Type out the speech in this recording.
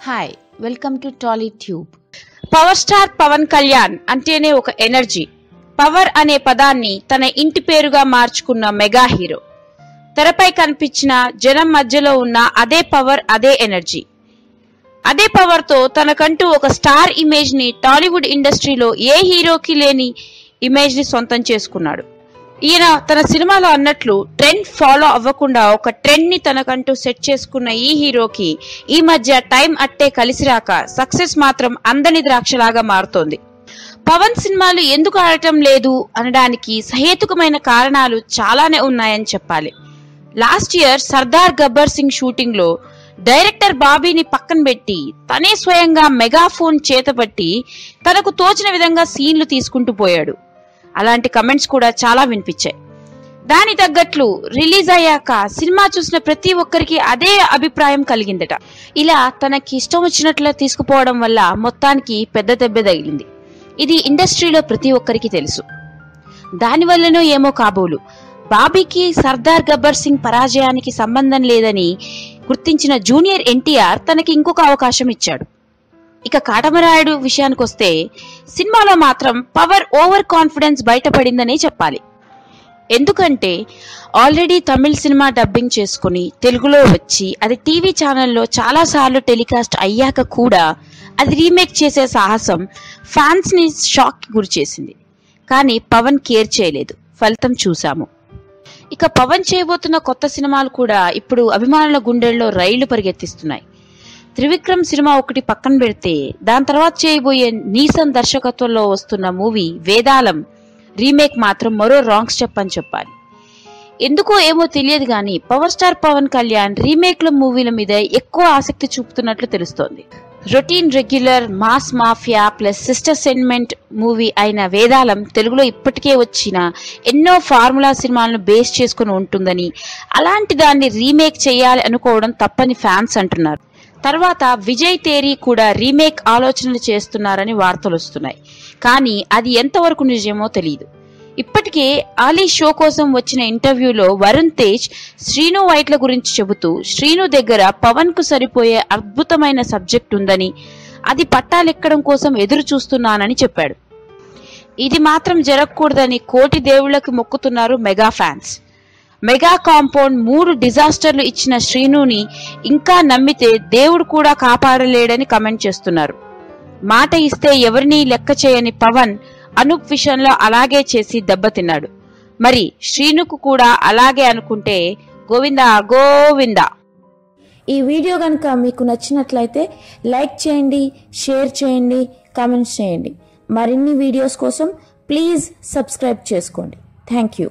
Hi welcome to tolly tube power star Pawan Kalyan అంటేనే ఒక energy power అనే పదాన్ని తన ఇంటి పేరుగా మార్చుకున్న మెగా హీరో తెరపై కనిపించిన జనం మధ్యలో ఉన్న అదే పవర్ అదే ఎనర్జీ అదే పవర్తో తనకంటూ ఒక స్టార్ ఇమేజ్ని టాలీవుడ్ ఇండస్ట్రీలో ఏ హీరోకి లేని ఇమేజ్ని సొంతం చేసుకున్నాడు. ఈయన తన సినిమాలో అన్నట్లు ట్రెండ్ ఫాలో అవ్వకుండా ఒక ట్రెండ్ని తనకంటూ సెట్ చేసుకున్న ఈ హీరోకి ఈ మధ్య టైం అట్టే కలిసి రాక సక్సెస్ మాత్రం అందని ద్రాక్షలాగా మారుతోంది. పవన్ సినిమాలు ఎందుకు ఆడటం లేదు అనడానికి సహేతుకమైన కారణాలు చాలానే ఉన్నాయని చెప్పాలి. లాస్ట్ ఇయర్ సర్దార్ గబ్బర్ సింగ్ షూటింగ్లో డైరెక్టర్ బాబీని పక్కన పెట్టి తనే స్వయంగా మెగాఫోన్ చేతపట్టి తనకు తోచిన విధంగా సీన్లు తీసుకుంటూ పోయాడు. అలాంటి కమెంట్స్ కూడా చాలా వినిపించాయి. దాని తగ్గట్లు రిలీజ్ అయ్యాక సినిమా చూసిన ప్రతి ఒక్కరికి అదే అభిప్రాయం కలిగిందట. ఇలా తనకి ఇష్టం వచ్చినట్లు తీసుకుపోవడం వల్ల మొత్తానికి పెద్ద దెబ్బ తగిలింది. ఇది ఇండస్ట్రీలో ప్రతి ఒక్కరికి తెలుసు. దానివల్లనో ఏమో కాబోలు. బాబీకి సర్దార్ గబ్బర్ సింగ్ పరాజయానికి సంబంధం లేదని గుర్తించిన జూనియర్ ఎన్టీఆర్ తనకి ఇంకొక అవకాశం ఇచ్చాడు. ఇక కాటమరాయుడు విషయానికి వస్తే సినిమాలో మాత్రం పవర్ ఓవర్ కాన్ఫిడెన్స్ బయటపడిందనే చెప్పాలి. ఎందుకంటే ఆల్రెడీ తమిళ్ సినిమా డబ్బింగ్ చేసుకుని తెలుగులో వచ్చి అది టీవీ ఛానల్లో చాలాసార్లు టెలికాస్ట్ అయ్యాక కూడా అది రీమేక్ చేసే సాహసం ఫ్యాన్స్ని షాక్ గురిచేసింది. కానీ పవన్ కేర్ చేయలేదు. ఫలితం చూశాము. ఇక పవన్ చేయబోతున్న కొత్త సినిమాలు కూడా ఇప్పుడు అభిమానుల గుండెల్లో రైళ్ళు పరిగెత్తిస్తున్నాయి. త్రివిక్రమ్ సినిమా ఒకటి పక్కన పెడితే దాని తర్వాత చేయబోయే నీసన్ దర్శకత్వంలో వస్తున్న మూవీ వేదాలం రీమేక్ మాత్రం మరో రాంగ్ స్టెప్ అని చెప్పాలి. ఎందుకో ఏమో తెలియదు కానీ పవర్ స్టార్ పవన్ కళ్యాణ్ రీమేక్ల మూవీల మీద ఎక్కువ ఆసక్తి చూపుతున్నట్లు తెలుస్తోంది. Routine regular mass mafia plus sister sentiment movie అయిన వేదాలం తెలుగులో ఇప్పటికే వచ్చిన ఎన్నో ఫార్ములా సినిమాలను బేస్ చేసుకుని ఉంటుందని అలాంటి దాన్ని రీమేక్ చేయాలి అనుకోవడం తప్పని ఫ్యాన్స్ అంటున్నారు. తర్వాత విజయ్ తేరీ కూడా రీమేక్ ఆలోచనలు చేస్తున్నారని వార్తలు వస్తున్నాయి. కానీ అది ఎంతవరకు నిజమో తెలియదు ఇప్పటికే ఆలీ షో కోసం వచ్చిన ఇంటర్వ్యూలో వరుణ్ తేజ్ శ్రీను వైట్ల గురించి చెబుతూ శ్రీను దగ్గర పవన్కు సరిపోయే అద్భుతమైన సబ్జెక్ట్ ఉందని అది పట్టాలెక్కడం కోసం ఎదురు చూస్తున్నానని చెప్పాడు. ఇది మాత్రం జరగకూడదని కోటి దేవుళ్ళకి మొక్కుతున్నారు మెగా ఫ్యాన్స్. మెగా కాంపౌండ్ మూడు డిజాస్టర్లు ఇచ్చిన శ్రీనుని ఇంకా నమ్మితే దేవుడు కూడా కాపాడలేడని కమెంట్ చేస్తున్నారు. మాట ఇస్తే ఎవరినీ లెక్క చేయని పవన్ అనూప్ విషయంలో అలాగే చేసి దెబ్బతిన్నాడు. మరి శ్రీనుకు కూడా అలాగే అనుకుంటే గోవిందా గోవిందా? ఈ వీడియో కనుక మీకు నచ్చినట్లయితే లైక్ చేయండి షేర్ చేయండి కామెంట్స్ చేయండి. మరిన్ని వీడియోస్ కోసం ప్లీజ్ సబ్స్క్రైబ్ చేసుకోండి. Thank you.